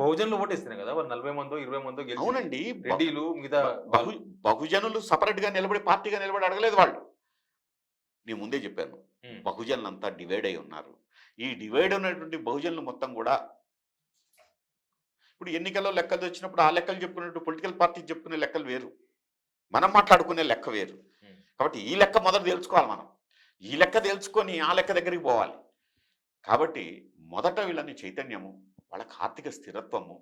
బహుజనులు ఓటేస్తేనే కదా వాళ్ళు నలభై మందో ఇరవై మందో అవునండి. రెడ్డిలు మిగతా బహు బహుజనులు సపరేట్గా నిలబడి పార్టీగా నిలబడి అడగలేదు వాళ్ళు. నేను ముందే చెప్పాను. బహుజనులు అంతా డివైడ్ అయి ఉన్నారు. ఈ డివైడ్ ఉన్నటువంటి బహుజనులు మొత్తం కూడా ఇప్పుడు ఎన్నికల్లో లెక్కలు వచ్చినప్పుడు ఆ లెక్కలు చెప్పుకున్నట్టు పొలిటికల్ పార్టీ చెప్పుకునే లెక్కలు వేరు. మనం మాట్లాడుకునే లెక్క వేరు. కాబట్టి ఈ లెక్క మొదట తెలుసుకోవాలి మనం. ఈ లెక్క తెలుసుకొని ఆ లెక్క దగ్గరికి పోవాలి. కాబట్టి మొదట వీళ్ళని చైతన్యము వాళ్ళకి ఆర్థిక స్థిరత్వము.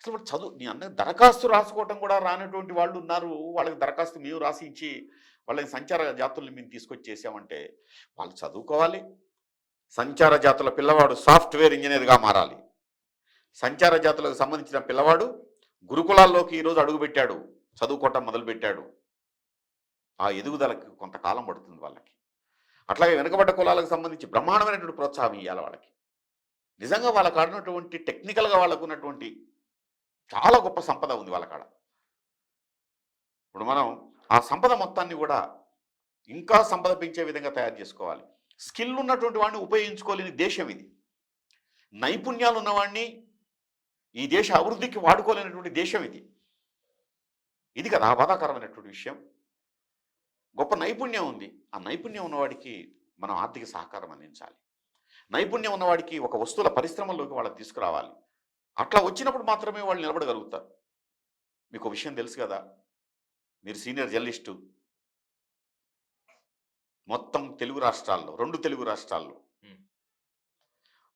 అసలు వాళ్ళు చదువు నీ అన్న దరఖాస్తు రాసుకోవటం కూడా రానటువంటి వాళ్ళు ఉన్నారు. వాళ్ళకి దరఖాస్తు మేము రాసి ఇచ్చి వాళ్ళని సంచార జాతుల్ని మేము తీసుకొచ్చేసామంటే వాళ్ళు చదువుకోవాలి. సంచార జాతుల పిల్లవాడు సాఫ్ట్వేర్ ఇంజనీర్గా మారాలి. సంచార జాతులకు సంబంధించిన పిల్లవాడు గురుకులాల్లోకి ఈరోజు అడుగుపెట్టాడు చదువుకోవటం మొదలుపెట్టాడు. ఆ ఎదుగుదలకు కొంతకాలం పడుతుంది వాళ్ళకి. అట్లాగే వెనుకబడ్డ కులాలకు సంబంధించి బ్రహ్మాండమైనటువంటి ప్రోత్సాహం ఇవ్వాలి వాళ్ళకి. నిజంగా వాళ్ళ కాడ ఉన్నటువంటి టెక్నికల్గా వాళ్ళకు ఉన్నటువంటి చాలా గొప్ప సంపద ఉంది వాళ్ళ కాడ ఇప్పుడు మనం ఆ సంపద మొత్తాన్ని కూడా ఇంకా సంపద పెంచే విధంగా తయారు చేసుకోవాలి. స్కిల్ ఉన్నటువంటి వాడిని ఉపయోగించుకోలేని దేశం ఇది. నైపుణ్యాలు ఉన్నవాడిని ఈ దేశ అభివృద్ధికి వాడుకోలేనటువంటి దేశం ఇది. ఇది కదా బాధాకరమైనటువంటి విషయం. గొప్ప నైపుణ్యం ఉంది. ఆ నైపుణ్యం ఉన్నవాడికి మనం ఆర్థిక సహకారం అందించాలి. నైపుణ్యం ఉన్నవాడికి ఒక వస్తువుల పరిశ్రమల్లోకి వాళ్ళని తీసుకురావాలి. అట్లా వచ్చినప్పుడు మాత్రమే వాళ్ళు నిలబడగలుగుతారు. మీకు ఒక విషయం తెలుసు కదా? మీరు సీనియర్ జర్నలిస్టు. మొత్తం తెలుగు రాష్ట్రాల్లో రెండు తెలుగు రాష్ట్రాల్లో.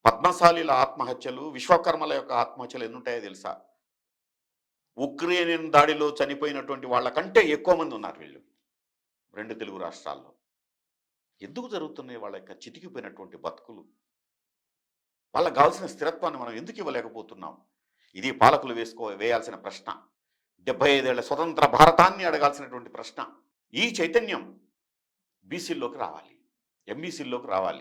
పద్మశాలీల ఆత్మహత్యలు విశ్వకర్మల యొక్క ఆత్మహత్యలు ఎన్ని ఉంటాయో తెలుసా? ఉక్రెయిన్ దాడిలో చనిపోయినటువంటి వాళ్ళకంటే ఎక్కువ మంది ఉన్నారు వీళ్ళు. రెండు తెలుగు రాష్ట్రాల్లో. ఎందుకు జరుగుతున్నాయి? వాళ్ళ యొక్క చితికిపోయినటువంటి బతుకులు. వాళ్ళకు కావాల్సిన స్థిరత్వాన్ని మనం ఎందుకు ఇవ్వలేకపోతున్నాం? ఇది పాలకులు వేసుకో వేయాల్సిన ప్రశ్న. డెబ్బై ఐదేళ్ళ స్వతంత్ర భారతాన్ని అడగాల్సినటువంటి ప్రశ్న. ఈ చైతన్యం బీసీల్లోకి రావాలి. ఎంబీసీల్లోకి రావాలి.